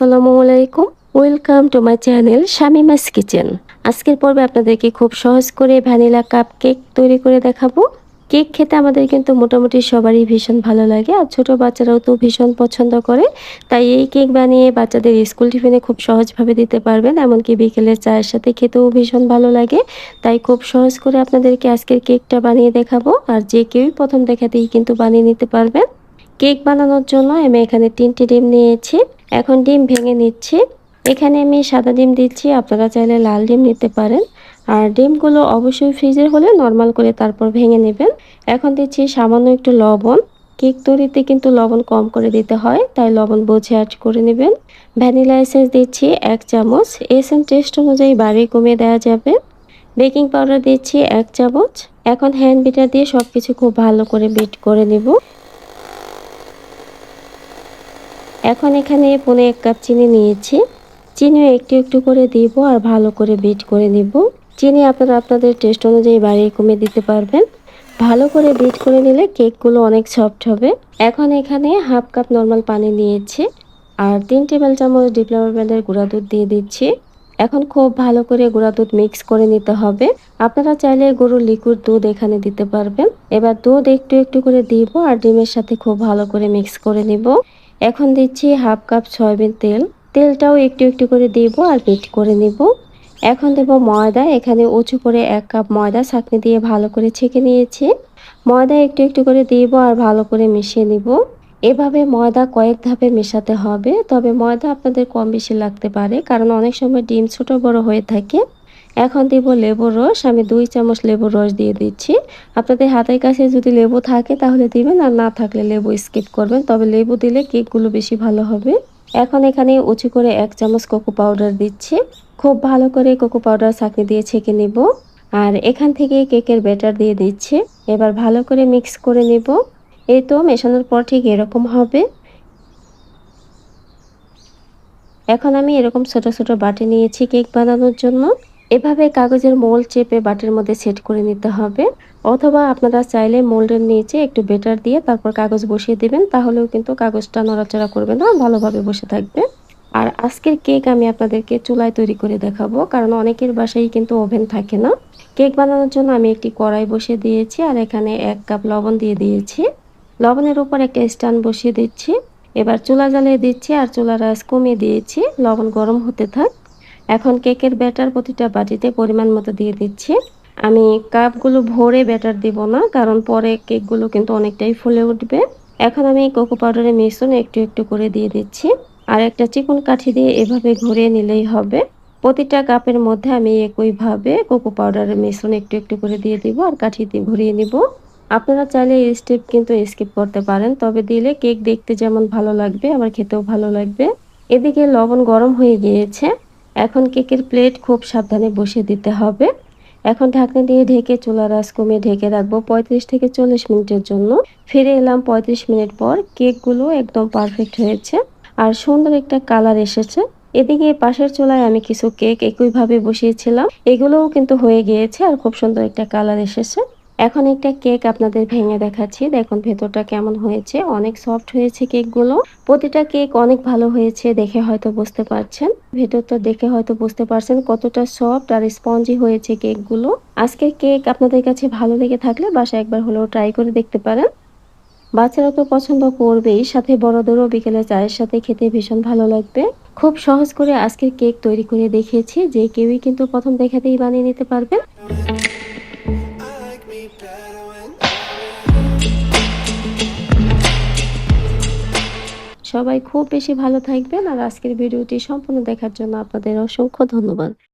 আসসালামু আলাইকুম। Welcome to my channel Shamima's kitchen আজকের পর্বে আপনাদেরকে খুব সহজ করে ভ্যানিলা কাপ কেক তৈরি করে দেখাবো। কেক খেতে আমাদের কিন্তু মোটামুটি সবারই ভীষণ ভালো লাগে, আর ছোট বাচ্চারাও তো ভীষণ পছন্দ করে। তাই এই কেক বানিয়ে বাচ্চাদের স্কুল টিফিনে খুব সহজভাবে দিতে পারবেন, এমনকি বিকেলের চায়ের সাথে খেতেও ভীষণ ভালো লাগে। তাই খুব সহজ করে আপনাদেরকে আজকের কেকটা বানিয়ে দেখাবো, আর যে কেউই প্রথম দেখাতেই কিন্তু বানিয়ে নিতে পারবেন। কেক বানানোর জন্য আমি এখানে তিনটি ডিম নিয়েছি। এখন ডিম ভেঙে নিচ্ছি। এখানে আমি সাদা ডিম দিচ্ছি, আপনারা চাইলে লাল ডিম নিতে পারেন। আর ডিমগুলো অবশ্যই ফ্রিজের হলে নর্মাল করে তারপর ভেঙে নেবেন। এখন দিচ্ছি সামান্য একটু লবণ। কেক তৈরিতে কিন্তু লবণ কম করে দিতে হয়, তাই লবণ বুঝে অ্যাড করে নেবেন। ভ্যানিলা এসেন্স দিচ্ছি এক চামচ। এসেন্স টেস্ট অনুযায়ী বাড়ি কমিয়ে দেওয়া যাবে। বেকিং পাউডার দিচ্ছি এক চামচ। এখন হ্যান্ড বিটার দিয়ে সব কিছু খুব ভালো করে বিট করে নেব। এখন এখানে পনে এক কাপ চিনি নিয়েছি। চিনিও একটু একটু করে দিব আর ভালো করে বিট করে নিব। চিনি আপনারা আপনাদের টেস্ট অনুযায়ী বাড়িয়ে কমে দিতে পারবেন। ভালো করে বিট করে নিলে কেকগুলো অনেক সফট হবে। এখন এখানে হাফ কাপ নর্মাল পানি নিয়েছি আর তিন টেবিল চামচ ডিপ্লাওয়ার ব্যান্ডের গুঁড়া দুধ দিয়ে দিচ্ছি। এখন খুব ভালো করে গুঁড়া দুধ মিক্স করে নিতে হবে। আপনারা চাইলে গরুর লিকুইড দুধ এখানে দিতে পারবেন। এবার দুধ একটু একটু করে দিব আর ডিমের সাথে খুব ভালো করে মিক্স করে নিব। এখন দিচ্ছি হাফ কাপ সয়াবিন তেল। তেলটাও একটু একটু করে দিব আর বিট করে নিব। এখন দেব ময়দা। এখানে উঁচু করে এক কাপ ময়দা ছাঁকনি দিয়ে ভালো করে ছেঁকে নিয়েছি। ময়দা একটু একটু করে দিব আর ভালো করে মিশিয়ে নিব। এভাবে ময়দা কয়েক ধাপে মেশাতে হবে। তবে ময়দা আপনাদের কম বেশি লাগতে পারে, কারণ অনেক সময় ডিম ছোট বড় হয়ে থাকে। এখন দিব লেবুর রস, আমি দুই চামচ লেবুর রস দিয়ে দিচ্ছি। আপনাদের হাতের কাছে যদি লেবু থাকে তাহলে দিবেন, আর না থাকলে লেবু স্কিপ করবেন, তবে লেবু দিলে কেকগুলো বেশি ভালো হবে। এখন এখানে উঁচু করে এক চামচ কোকো পাউডার দিচ্ছি। খুব ভালো করে কোকো পাউডার ছাঁকনি দিয়ে ছেঁকে নিব। আর এখান থেকে কেকের ব্যাটার দিয়ে দিচ্ছি। এবার ভালো করে মিক্স করে নিব। এই তো মেশানোর পর ঠিক এরকম হবে। এখন আমি এরকম ছোট ছোট বাটি নিয়েছি কেক বানানোর জন্য। এভাবে কাগজের মোল্ড চেপে বাটির মধ্যে সেট করে নিতে হবে। অথবা আপনারা চাইলে মোল্ডের নিচে একটু বেটার দিয়ে তারপর কাগজ বসিয়ে দেবেন, তাহলেও কিন্তু কাগজটা নড়াচড়া করবে না, ভালোভাবে বসে থাকবে। আর আজকের কেক আমি আপনাদেরকে চুলায় তৈরি করে দেখাবো, কারণ অনেকের বাসায় কিন্তু ওভেন থাকে না। কেক বানানোর জন্য আমি একটি কড়াই বসিয়ে দিয়েছি, আর এখানে এক কাপ লবণ দিয়ে দিয়েছি। লবণের উপর একটা স্ট্যান্ড বসিয়ে দিচ্ছি। এবার চুলা জ্বালিয়ে দিচ্ছি, আর চুলার আঁচ কমিয়ে দিয়েছি। লবণ গরম হতে থাক। এখন কেকের ব্যাটার প্রতিটা বাটিতে পরিমাণ মতো দিয়ে দিচ্ছি। আমি কাপগুলো ভরে ব্যাটার দিব না, কারণ পরে কেকগুলো কিন্তু অনেকটাই ফুলে উঠবে। এখন আমি কোকো পাউডারের মিশ্রণ একটু একটু করে দিয়ে দিচ্ছি। আর একটা চিকন কাঠি দিয়ে এভাবে ঘুরিয়ে নিলেই হবে। প্রতিটা কাপের মধ্যে আমি একইভাবে কোকো পাউডারের মিশ্রণ একটু একটু করে দিয়ে দিব আর কাঠি দিয়ে ঘুরিয়ে নিব। আপনারা চাইলে এই স্টেপ কিন্তু স্কিপ করতে পারেন, তবে দিলে কেক দেখতে যেমন ভালো লাগবে, আবার খেতেও ভালো লাগবে। এদিকে লবণ গরম হয়ে গিয়েছে। এখন কেকের প্লেট খুব সাবধানে বসিয়ে দিতে হবে। এখন ঢাকনা দিয়ে ঢেকে চুলার আঁচ কমিয়ে ঢেকে রাখব পঁয়ত্রিশ থেকে চল্লিশ মিনিটের জন্য। ফিরে এলাম পঁয়ত্রিশ মিনিট পর, কেকগুলো একদম পারফেক্ট হয়েছে আর সুন্দর একটা কালার এসেছে। এদিকে পাশের চুলায় আমি কিছু কেক একইভাবে বসিয়েছিলাম। এগুলোও কিন্তু হয়ে গিয়েছে আর খুব সুন্দর একটা কালার এসেছে। এখন একটা কেক আপনাদের ভেঙে দেখাচ্ছি। দেখুন, ভেতরটা কেমন হয়েছে। অনেক সফট হয়েছে কেকগুলো। প্রতিটা কেক অনেক ভালো হয়েছে দেখে হয়তো বুঝতে পারছেন। ভেতরটা দেখে হয়তো বুঝতে পারছেন কতটা সফট আর স্পঞ্জি হয়েছে কেকগুলো। আজকের কেক আপনাদের কাছে ভালো লেগে থাকলে বাসায় একবার হলেও ট্রাই করে দেখতে পারেন। বাচ্চারা তো পছন্দ করবেই, সাথে বড়দেরও বিকেলে চায়ের সাথে খেতে ভীষণ ভালো লাগবে। খুব সহজ করে আজকের কেক তৈরি করে দেখিয়েছি। যে কেউই কিন্তু প্রথম দেখাতেই বানিয়ে নিতে পারবেন। সবাই খুব বেশি ভালো থাকবেন আর আজকের ভিডিওটি সম্পূর্ণ দেখার জন্য আপনাদের অসংখ্য ধন্যবাদ।